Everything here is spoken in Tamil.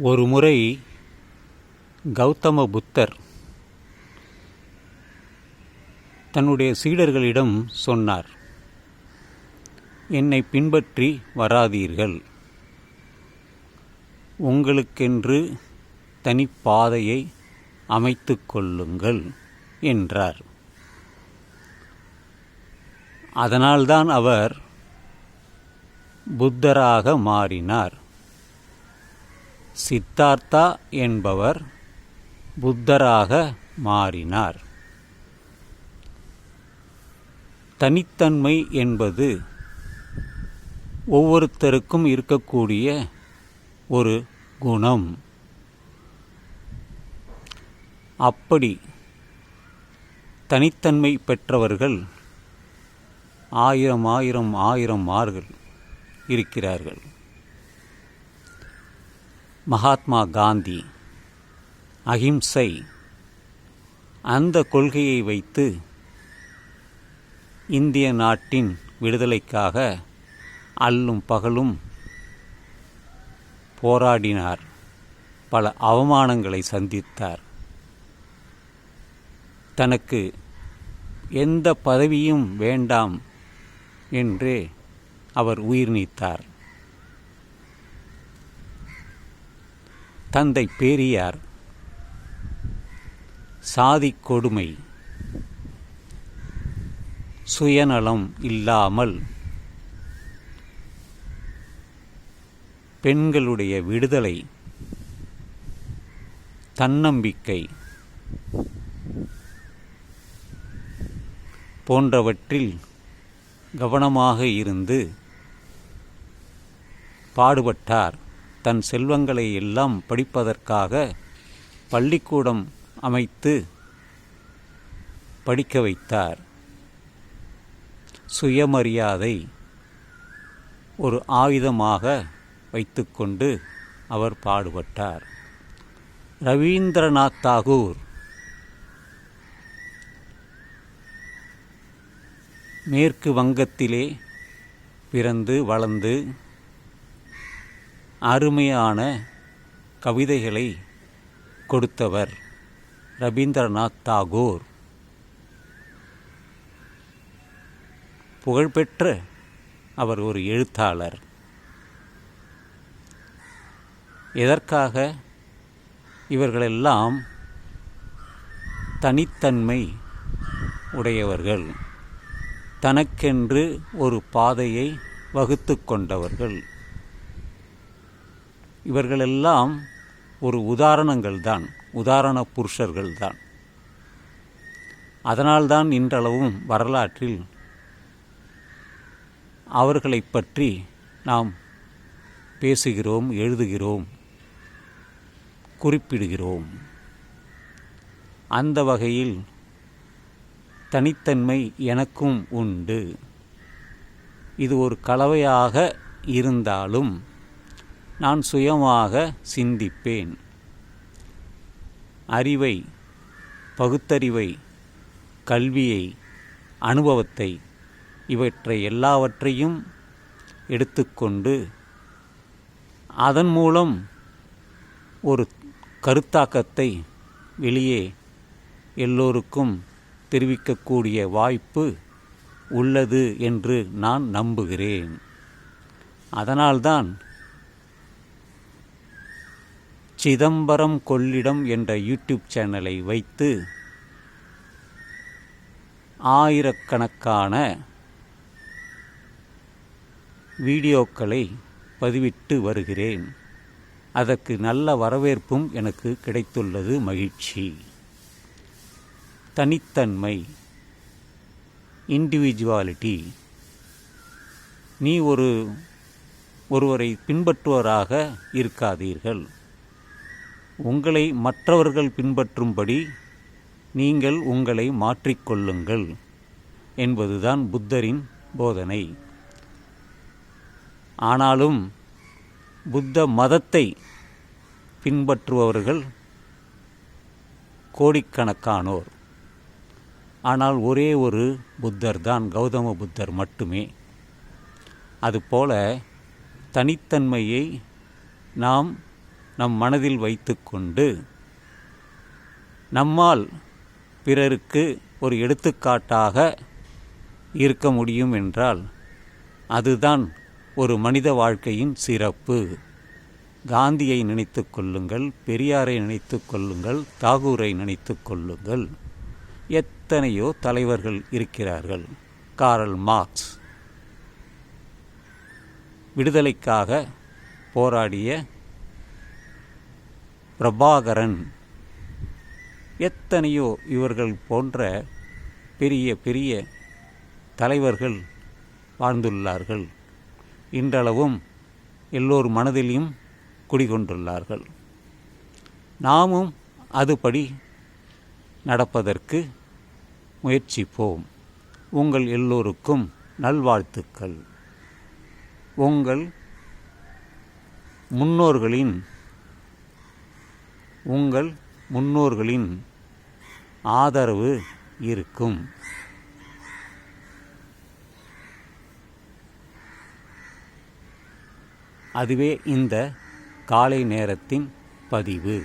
ஒரு முறை கௌதம புத்தர் தன்னுடைய சீடர்களிடம் சொன்னார் என்னை பின்பற்றி வராதீர்கள். உங்களுக்கென்று தனிப்பாதையை அமைத்து கொள்ளுங்கள் என்றார். அதனால்தான் அவர் புத்தராக மாறினார். சித்தார்த்தா என்பவர் புத்தராக மாறினார். தனித்தன்மை என்பது ஒவ்வொருத்தருக்கும் இருக்கக்கூடிய ஒரு குணம். அப்படி தனித்தன்மை பெற்றவர்கள் ஆயிரம் ஆயிரம் ஆயிரம் மார்கள் இருக்கிறார்கள். மகாத்மா காந்தி அகிம்சை அந்த கொள்கையை வைத்து இந்திய நாட்டின் விடுதலைக்காக அல்லும் பகலும் போராடினார். பல அவமானங்களை சந்தித்தார். தனக்கு எந்த பதவியும் வேண்டாம் என்று அவர் உயிர் நீத்தார். தந்தை பேரியார் சாதி கொடுமை சுயநலம் இல்லாமல் பெண்களுடைய விடுதலை தன்னம்பிக்கை போன்றவற்றில் கவனமாக இருந்து பாடுபட்டார். தன் செல்வங்களை எல்லாம் படிப்பதற்காக பள்ளிக்கூடம் அமைத்து படிக்க வைத்தார். சுயமரியாதை ஒரு ஆயுதமாக வைத்துக்கொண்டு அவர் பாடுபட்டார். ரவீந்திரநாத் தாகூர் மேற்கு வங்கத்திலே பிறந்து வளர்ந்து அருமையான கவிதைகளை கொடுத்தவர் ரவீந்திரநாத் தாகூர். புகழ்பெற்ற அவர் ஒரு எழுத்தாளர். எதற்காக இவர்களெல்லாம் தனித்தன்மை உடையவர்கள் தனக்கென்று ஒரு பாதையை வகுத்து கொண்டவர்கள்? இவர்களெல்லாம் ஒரு உதாரணங்கள் தான் உதாரண புருஷர்கள் தான் அதனால்தான் இன்றளவும் வரலாற்றில் அவர்களை பற்றி நாம் பேசுகிறோம் எழுதுகிறோம் குறிப்பிடுகிறோம். அந்த வகையில் தனித்தன்மை எனக்கும் உண்டு. இது ஒரு கலவையாக இருந்தாலும் நான் சுயமாக சிந்திப்பேன். அறிவை பகுத்தறிவை கல்வியை அனுபவத்தை இவற்றை எல்லாவற்றையும் எடுத்துக்கொண்டு அதன் மூலம் ஒரு கருத்தாக்கத்தை வெளியே எல்லோருக்கும் தெரிவிக்கக்கூடிய வாய்ப்பு உள்ளது என்று நான் நம்புகிறேன். அதனால்தான் சிதம்பரம் கொள்ளிடம் என்ற யூடியூப் சேனலை வைத்து ஆயிரக்கணக்கான வீடியோக்களை பதிவிட்டு வருகிறேன். அதற்கு நல்ல வரவேற்பும் எனக்கு கிடைத்துள்ளது மகிழ்ச்சி. தனித்தன்மை இண்டிவிஜுவாலிட்டி நீ ஒரு ஒருவரை பின்பற்றுவராக இருக்காதீர்கள். உங்களை மற்றவர்கள் பின்பற்றும்படி நீங்கள் உங்களை மாற்றிக்கொள்ளுங்கள் என்பதுதான் புத்தரின் போதனை. ஆனாலும் புத்த மதத்தை பின்பற்றுபவர்கள் கோடிக்கணக்கானோர். ஆனால் ஒரே ஒரு புத்தர் தான் கௌதம புத்தர் மட்டுமே. அதுபோல தனித்தன்மையை நாம் நம் மனதில் வைத்துக்கொண்டு நம்மால் பிறருக்கு ஒரு எடுத்துக்காட்டாக இருக்க முடியும் என்றால் அதுதான் ஒரு மனித வாழ்க்கையின் சிறப்பு. காந்தியை நினைத்து கொள்ளுங்கள் பெரியாரை நினைத்து கொள்ளுங்கள் தாகூரை நினைத்து கொள்ளுங்கள். எத்தனையோ தலைவர்கள் இருக்கிறார்கள். காரல் மார்க்ஸ் விடுதலைக்காக போராடிய பிரபாகரன் எத்தனையோ இவர்கள் போன்ற பெரிய பெரிய தலைவர்கள் வாழ்ந்துள்ளார்கள். இன்றளவும் எல்லோர் மனதிலையும் குடிகொண்டுள்ளார்கள். நாமும் அதுபடி நடப்பதற்கு முயற்சிப்போம். உங்கள் எல்லோருக்கும் நல்வாழ்த்துக்கள். உங்கள் முன்னோர்களின் உங்கள் முன்னோர்களின் ஆதரவு இருக்கும். அதுவே இந்த காலை நேரத்தின் பதிவு.